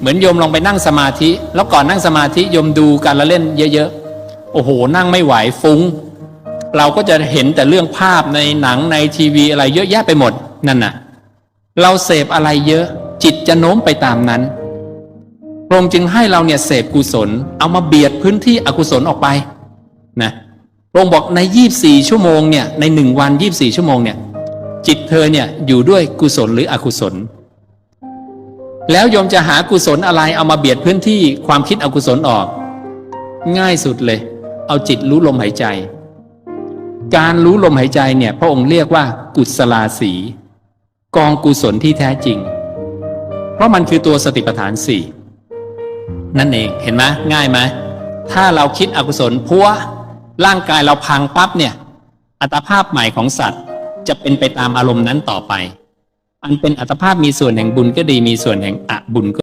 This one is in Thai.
เหมือนโยมลองไปนั่งสมาธิ แล้วก่อนนั่งสมาธิโยมดูการละเล่นเยอะๆ โอ้โห นั่งไม่ไหวฟุ้ง เราก็จะเห็นแต่เรื่องภาพในหนังในทีวีอะไรเยอะแยะไปหมดนั่นน่ะ เราเสพอะไรเยอะ จิตจะโน้มไปตามนั้นพระองค์จึงให้เราเนี่ยเสพกุศล เอามาเบียดพื้นที่อกุศลออกไปนะพระองค์บอกใน 24 ชั่วโมงเนี่ยในหนึ่งวัน 24 ชั่วโมงเนี่ยจิตเธอเนี่ยอยู่ด้วยกุศลหรืออกุศล แล้วโยมจะหากุศลอะไรเอามาเบียดพื้นที่ความคิดอกุศลออก ง่ายสุดเลย เอาจิตรู้ลมหายใจ การรู้ลมหายใจเนี่ย พระองค์เรียกว่า กุศลาสีกองกุศลที่แท้จริง เพราะมันคือตัวสติปัฏฐานสี่นั่นเองเห็นไหมง่ายไหมถ้าเราคิดอกุศลพัวร่างกายเราพังปั๊บเนี่ย อัตภาพใหม่ของสัตว์จะเป็นไปตามอารมณ์นั้นต่อไป อันเป็นอัตภาพมีส่วนแห่งบุญก็ดีมีส่วนแห่งอบุญก็